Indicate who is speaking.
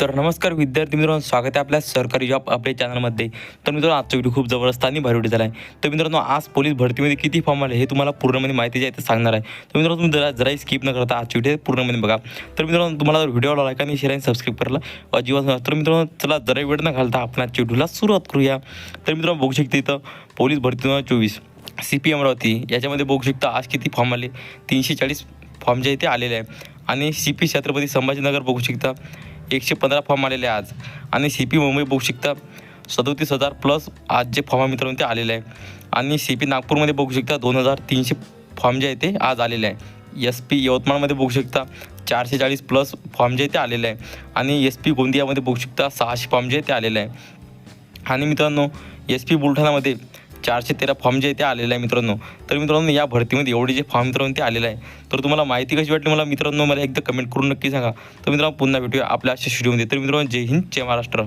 Speaker 1: तर नमस्कार विद्यार्थी मित्रांनो स्वागत आहे आपल्या सरकारी जॉब अपडेट चॅनलमध्ये तर मित्रांनो आजचा व्हिडिओ खूप जबरदस्त आणि भारी व्हिडिओ झाला आहे तर मित्रांनो आज पोलीस भरतीमध्ये किती फॉर्म आले हे तुम्हाला पूर्णपणे माहिती जे आहे ते सांगणार आहे. तर मित्रांनो तुम्ही जरा जराही स्किप न करता आजची व्हिडिओ पूर्णपणे बघा. तर मित्रांनो तुम्हाला जर व्हिडिओ लाईक आणि शेअर आणि सबस्क्राईब करायला अजिबात तर मित्रांनो चला जरा वेळ न घालता आपण आजच्या व्हिडिओला सुरुवात करूया. तर मित्रांनो बघू शकते इथं पोलीस भरती दोन हजार चोवीस सी पी अमरावती याच्यामध्ये बघू शकता आज किती फॉर्म आले? तीनशे चाळीस फॉर्म जे आहे ते आलेले आहे. आणि सी पी छत्रपती संभाजीनगर बघू शकता. एकशे पंधरा फॉर्म आलेले आहे आज. आणि सी पी मुंबई बघू शकता सदोतीस हजार प्लस आज जे फॉर्म आहे मित्रांनो ते आलेले आहे. आणि सी पी नागपूरमध्ये बघू शकता दोन हजार तीनशे फॉर्म जे आहे ते आज आलेले आहे. एस पी यवतमाळमध्ये बघू शकता चारशे चाळीस प्लस फॉर्म जे आहे ते आलेले आहे. आणि एस पी गोंदियामध्ये बघू शकता सहाशे फॉर्म जे आहे ते आलेले आहे. आणि मित्रांनो एस पी बुलढाणामध्ये चारशे तेरा फॉर्म जे आहे ते आलेले आहे मित्रांनो. तर मित्रांनो या भरतीमध्ये एवढे जे फॉर्म मित्रांनो ते आलेले आहे. तर तुम्हाला माहिती कशी वाटली मला मित्रांनो मला एकदा कमेंट करून नक्की सांगा. तर मित्रांनो पुन्हा भेटूया आपल्या अशा स्टुडिओमध्ये तर मित्रांनो जय हिंद जय महाराष्ट्र.